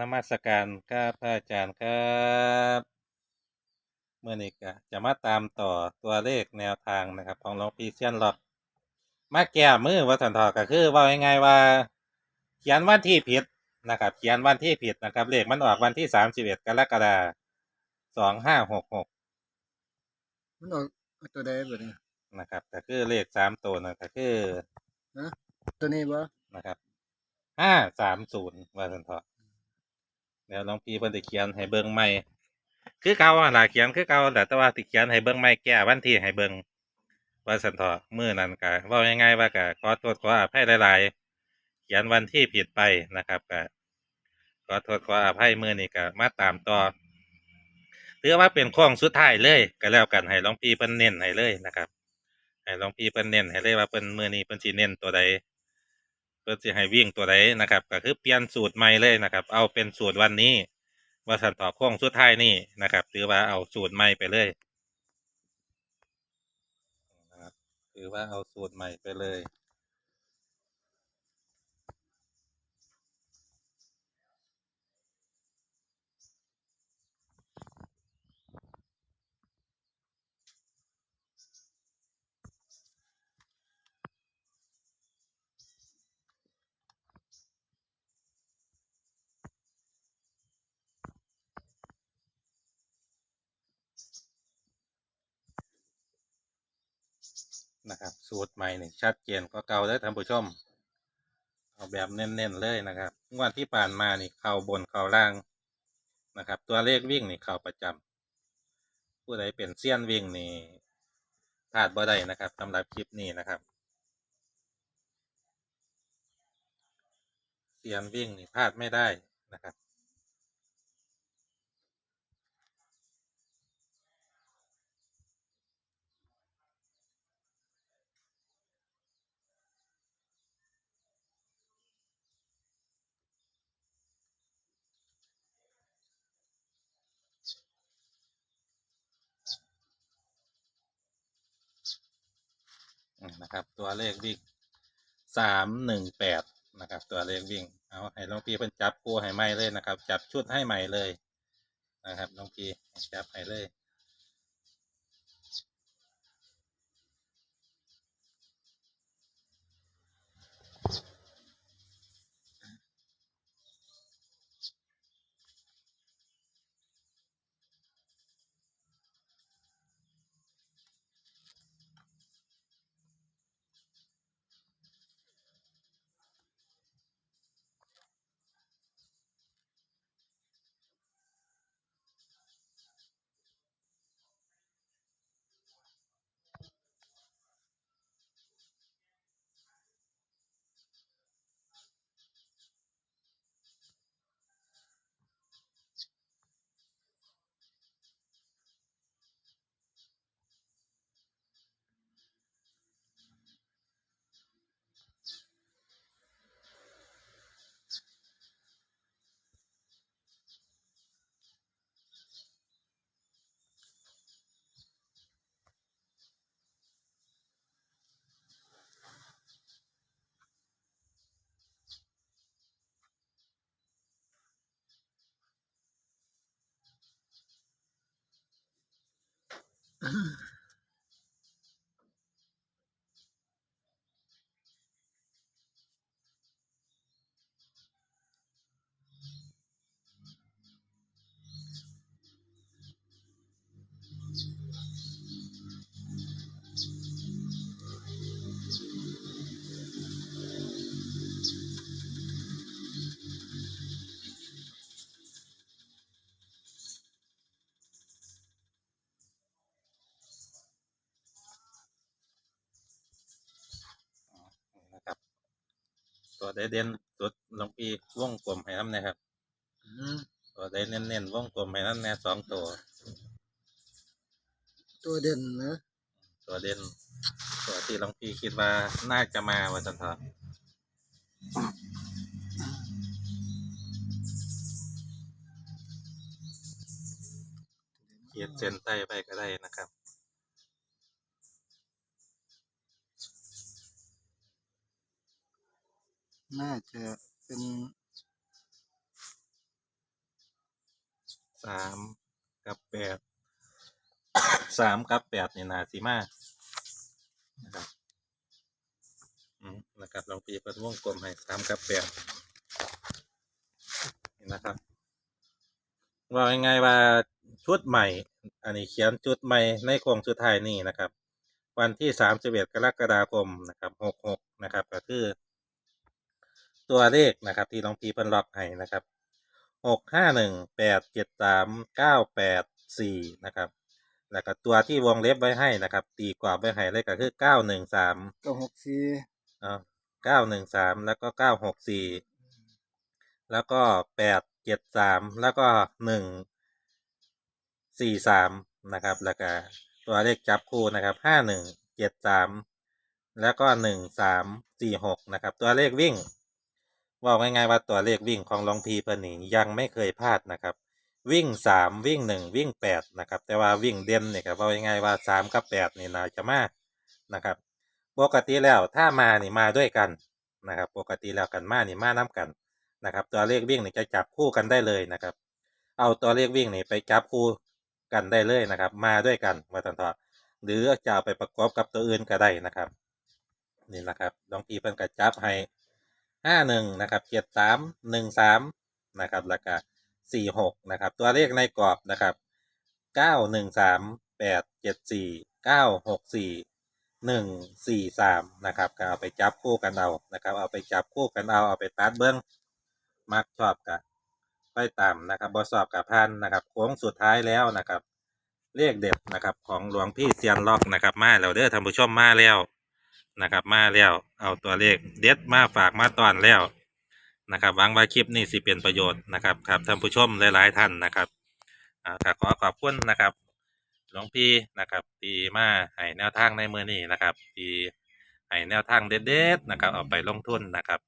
นมัสการครับพระอาจารย์ครับเมื่อนี้ก็จะมาตามต่อตัวเลขแนวทางนะครับ ของหลวงพี่เซียนหลอกมาแก้มือว่าสันทอก็คือว่าง่ายๆว่า เขียนวันที่ผิดนะครับ เขียนวันที่ผิดนะครับ เลขมันออกวันที่สามสิบเอ็ดกรกฎาสองห้าหกหกมันออกเอาตัวใดบ่เนี่ยนะครับก็คือเลขสามตัวนะก็คือตัวนี้บ่นะครับห้าสามศูนย์ว่าสันทอ แล้วหลวงพี่เพิ่นจะเขียนให้เบิ่งใหม่ คือเก่าอะล่ะเขียนคือเก่าแต่แต่ว่าสิเขียนให้เบิ่งใหม่แก้วันที่ให้เบิ่งว่าสันทอมื้อนั้นก็เว้าง่ายๆว่าก็ขอโทษขออภัยหลายๆ เขียนวันที่ผิดไปนะครับก็ขอโทษขออภัยมื้อนี้ก็มาตามต่อถือว่าเป็นข้องสุดท้ายเลยก็แล้วกันให้หลวงพี่เพิ่นเน้นให้เลยนะครับให้หลวงพี่เพิ่นเน้นให้เลยว่าเพิ่นมื้อนี้เพิ่นสิเน้นตัวใด เพื่อจะให้วิ่งตัวใดนะครับ ก็คือเปลี่ยนสูตรใหม่เลยนะครับ เอาเป็นสูตรวันนี้ว่าสันต่อโค้งสุดท้ายนี่นะครับถือว่าเอาสูตรใหม่ไปเลยนะครับถือว่าเอาสูตรใหม่ไปเลย นะครับ สูตรใหม่นี่ชัดเจนก็เก่าเลยท่านผู้ชม เอาแบบเน้นๆเลยนะครับงวดที่ผ่านมานี่เข่าบนเข่าล่างนะครับ ตัวเลขวิ่งนี่เข่าประจำผู้ใดเป็นเซียนวิ่งนี่พลาดบ่ได้นะครับสำหรับคลิปนี้นะครับเซียนวิ่งนี่พลาดไม่ได้นะครับ นะครับ ตัวเลขวิ่งสามหนึ่งแปดนะครับ ตัวเลขวิ่งเอาให้ลองพีเพิ่นจับคู่ให้ใหม่เลยนะครับ จับชุดให้ใหม่เลยนะครับลองพีจับให้เลย น ได้เด่นสุดหลวงพี่วงกลมให้น้ำนะครับอืมตัวได้เน้นๆวงกลมให้น้ำแน่สองตัว ตัวเด่นนะ ตัวเด่นตัวที่หลวงพี่คิดว่าน่าจะมาวันจันทร์เขียนเส้นใต้ไปก็ได้นะครับ น่าจะเป็นสามกับแปด สามกับแปดเนี่ยนาสีมานะครับอืมนะครับลองปีเปิดวงกลมให้สามกับแปดนี่นะครับว่าไงว่าชุดใหม่ อันนี้เขียนชุดใหม่ในโครงสุดท้ายนี่นะครับ วันที่สามสิบเอ็ดกรกฎาคมนะครับหกหกนะครับ ก็คือ ตัวเลขนะครับ ที่หลวงพีเพิ่นล็อกให้นะครับหกห้าหนึ่งแปดเจ็ดสามเก้าแปดสี่นะครับ แล้วก็ตัวที่วงเล็บไว้ให้นะครับ ตีกรอบไว้ให้เลยก็คือเก้าหนึ่งสามเก้าหกสี่เก้าหนึ่งสามแล้วก็เก้าหกสี่แล้วก็แปดเจ็ดสามแล้วก็หนึ่งสี่สามนะครับ แล้วก็ตัวเลขจับคู่นะครับห้าหนึ่งเจ็ดสามแล้วก็หนึ่งสามสี่หกนะครับ ตัวเลขวิ่ง ว่าง่ายๆว่าตัวเลขวิ่งของหลวงพีเพิ่นนี่ยังไม่เคยพลาดนะครับ วิ่งสามวิ่งหนึ่งวิ่งแปดนะครับ แต่ว่าวิ่งเด่นเนี่ยครับว่าง่ายๆว่าสามกับแปดนี่นาจะมานะครับ ปกติแล้วถ้ามานี่มาด้วยกันนะครับ ปกติแล้วกันมานี่มาน้กันนะครับ ตัวเลขวิ่งนี่จะจับคู่กันได้เลยนะครับ เอาตัวเลขวิ่งนี่ไปจับคู่กันได้เลยนะครับ มาด้วยกันมาตันทอหรือจะเอาไปประกอบกับตัวอื่นก็ได้นะครับ นี่นะครับลองพีเพิ่นก็จับให้ ห้าหนึ่งนะครับเจ็ดสามหนึ่งสามนะครับแล้วก็สี่หกนะครับ ตัวเลขในกรอบนะครับเก้าหนึ่งสามแปดเจ็ดสี่เก้าหกสี่หนึ่งสี่สามนะครับก็เอาไปจับคู่กันเอานะครับ เอาไปจับคู่กันเอาเอาไปตัดเบิ้องมักชอบกับไปตามนะครับบอสอบกับพันนะครับโค้งสุดท้ายแล้วนะครับเลขเด็ดนะครับของหลวงพี่เซียนล็อกนะครับมาแล้วเด้อท่านผู้ชมมาแล้ว นะครับมาแล้วเอาตัวเลขเด็ดมาฝากมาตอนแล้วนะครับหวังว่าคลิปนี้สิเป็นประโยชน์นะครับครับท่านผู้ชมหลาย ๆ ท่านนะครับอ่าขอขอบคุณนะครับหลวงพี่นะครับที่มาให้แนวทางในมือนี้นะครับที่ให้แนวทางเด็ดๆนะครับเอาไปลงทุนนะครับ